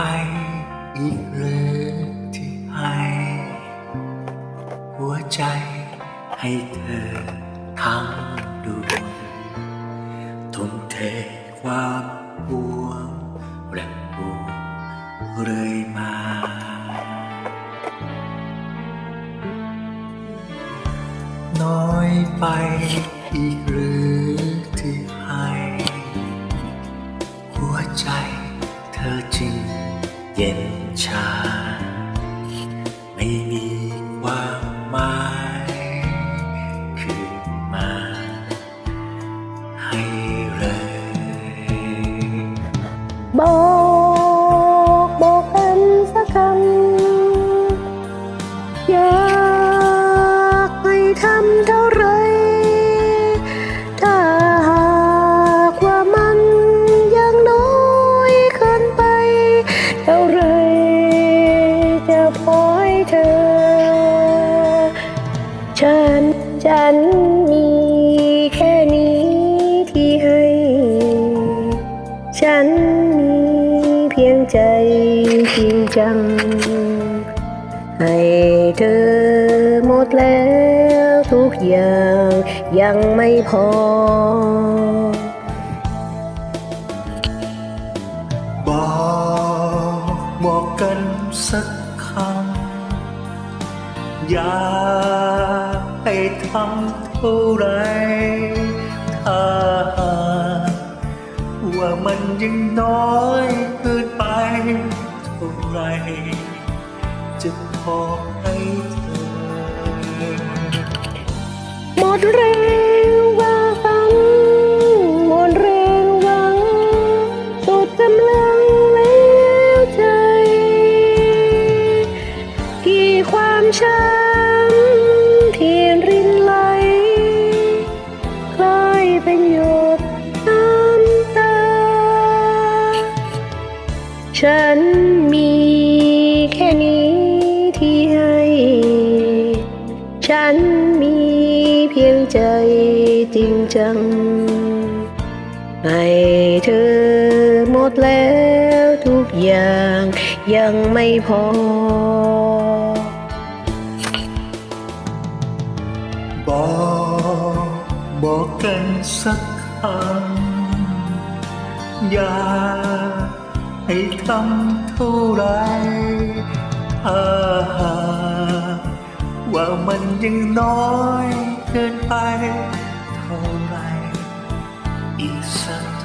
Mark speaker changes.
Speaker 1: ไปอีกหรือที่ให้หัวใจให้เธอทั้งดวงทุ่มเทความห่วงและห่วงเรื่อยมาน้อยไปอีกหรือที่ให้ หัวใจเธอจึง เย็นชา ไม่มีความหมายคืนมา ให้เลย
Speaker 2: บอ อ ฉันฉันมีแค่นี้ที่ให้ ฉันมีเพียงใจจริงจัง ให้เธอหมดแล้วทุกอย่างยังไม่พอ
Speaker 1: บอกบอกกันสัก อยากให้ทำเท่าไรถ้าว่ามันยังน้อยเกินไปเท่าไรจะพอให้เธอ
Speaker 2: หมดแรง ฉันมีแค่นี้ที่ให้ ฉันมีเพียงใจจริงจัง ให้เธอหมดแล้วทุกอย่างยังไม่พอ
Speaker 1: บอกบอกกันสักคำอยา ให้ทำเท่าไรถ้าหาว่ามันยังน้อยเกินไปเท่าไรอีกสัก